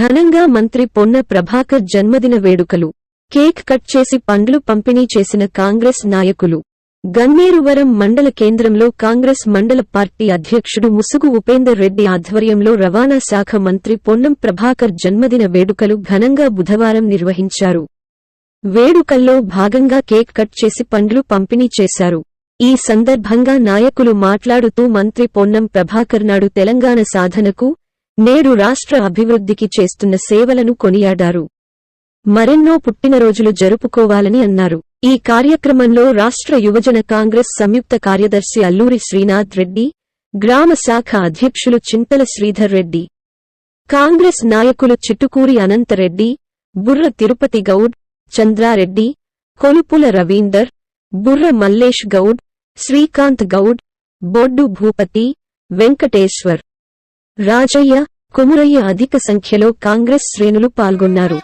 ఘనంగా మంత్రి పొన్న ప్రభాకర్ జన్మదిన వేడుకలు. కేక్ కట్ చేసి పండ్లు పంపిణీ చేసిన కాంగ్రెస్ నాయకులు. గన్నేరువరం మండల కేంద్రంలో కాంగ్రెస్ మండల పార్టీ అధ్యక్షుడు ముసుగు ఉపేందర్ రెడ్డి ఆధ్వర్యంలో రవాణా శాఖ మంత్రి పొన్నం ప్రభాకర్ జన్మదిన వేడుకలు ఘనంగా బుధవారం నిర్వహించారు. వేడుకల్లో భాగంగా కేక్ కట్ చేసి పండ్లు పంపిణీ చేశారు. ఈ సందర్భంగా నాయకులు మాట్లాడుతూ మంత్రి పొన్నం ప్రభాకర్ నాడు తెలంగాణ సాధనకు నేడు రాష్ట్ర అభివృద్ధికి చేస్తున్న సేవలను కొనియాడారు. మరెన్నో పుట్టినరోజులు జరుపుకోవాలని అన్నారు. ఈ కార్యక్రమంలో రాష్ట్ర యువజన కాంగ్రెస్ సంయుక్త కార్యదర్శి అల్లూరి శ్రీనాథ్ రెడ్డి గ్రామ శాఖ అధ్యక్షులు చింతల శ్రీధర్ రెడ్డి కాంగ్రెస్ నాయకులు చిట్టుకూరి అనంతరెడ్డి బుర్ర తిరుపతి గౌడ్ చంద్రారెడ్డి కొలుపుల రవీందర్ బుర్ర మల్లేష్ గౌడ్ శ్రీకాంత్ గౌడ్ బొడ్డు భూపతి వెంకటేశ్వర్. రాజయ్య కుమురయ్య అధిక సంఖ్యలో కాంగ్రెస్ శ్రేణులు పాల్గొన్నారు.